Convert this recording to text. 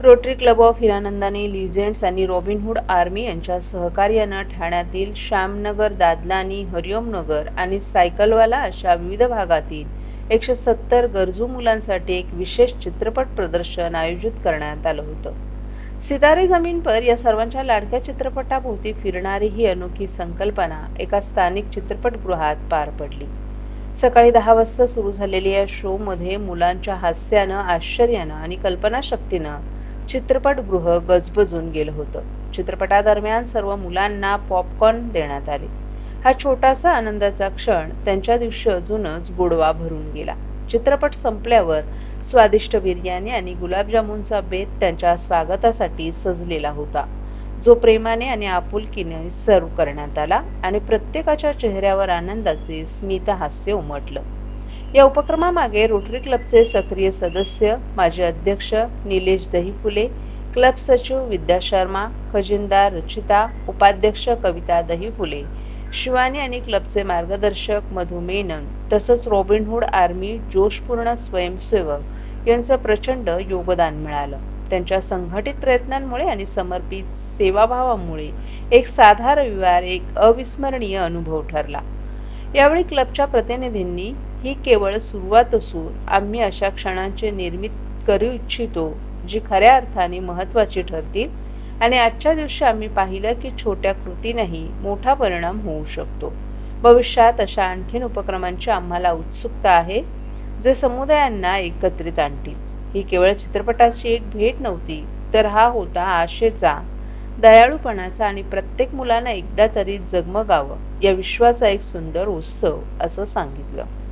Rotary Club of Hiranandani Legends आणि Robin Hood army यांच्या सहकार्यानं ठाण्यातील श्यामनगर दादलानी हरिओमनगर आणि सायकलवाला अशा विविध भागातील एकशे सत्तर गरजू मुलांसाठी एक विशेष चित्रपट प्रदर्शन आयोजित करण्यात आलं होतं. सितारे जमीन पर या सर्वांच्या लाडक्या चित्रपटाभोवती फिरणारी ही अनोखी संकल्पना एका स्थानिक चित्रपटगृहात पार पडली. सकाळी दहा वाजता सुरू झालेल्या या शो मध्ये मुलांच्या हास्यानं आश्चर्यानं आणि कल्पनाशक्तीनं चित्रपटगृह गजबजून गेलं होतं. चित्रपटादरम्यान सर्व मुलांना पॉपकॉर्न देण्यात आले. हा छोटासा आनंदाचा क्षण त्यांच्या दिवशी अजूनच गोडवा भरून गेला. चित्रपट संपल्यावर स्वादिष्ट बिर्याणी आणि गुलाबजामुनचा बेत त्यांच्या स्वागतासाठी सजलेला होता. जो प्रेमाने आणि आपुलकीने सर्व करण्यात आला आणि प्रत्येकाच्या चेहऱ्यावर आनंदाचे स्मितहास्य उमटलं. या उपक्रमामागे रोटरी क्लबचे सक्रिय सदस्य माजी अध्यक्ष निलेश दहीफुले क्लब सचिव विद्या शर्मा खजिनदार रचिता उपाध्यक्ष कविता दहीफुले शिवानी आणि क्लबचे मार्गदर्शक मधु मेनन तसंच रॉबिनहूड आर्मी जोशपूर्ण स्वयंसेवक यांचं प्रचंड योगदान मिळालं. त्यांच्या संघटित प्रयत्नांमुळे आणि समर्पित सेवाभावामुळे एक साधा रविवार एक अविस्मरणीय अनुभव ठरला. यावेळी क्लबच्या प्रतिनिधींनी ही केवळ सुरुवात असून आम्ही अशा क्षणांचे निर्मित करू इच्छितो जी खऱ्या अर्थाने महत्वाची ठरतील. आणि आजच्या दिवशी आम्ही पाहिलं की छोट्या कृतीनेही मोठा परिणाम होऊ शकतो. भविष्यात अशा आणखीन उपक्रमांची आम्हाला उत्सुकता आहे जे समुदायांना एकत्रित आणतील. ही केवळ चित्रपटाची एक भेट नव्हती तर हा होता आशेचा दयाळूपणाचा आणि प्रत्येक मुलानं एकदा तरी जगमगावं या विश्वाचा एक सुंदर उत्सव असं सांगितलं.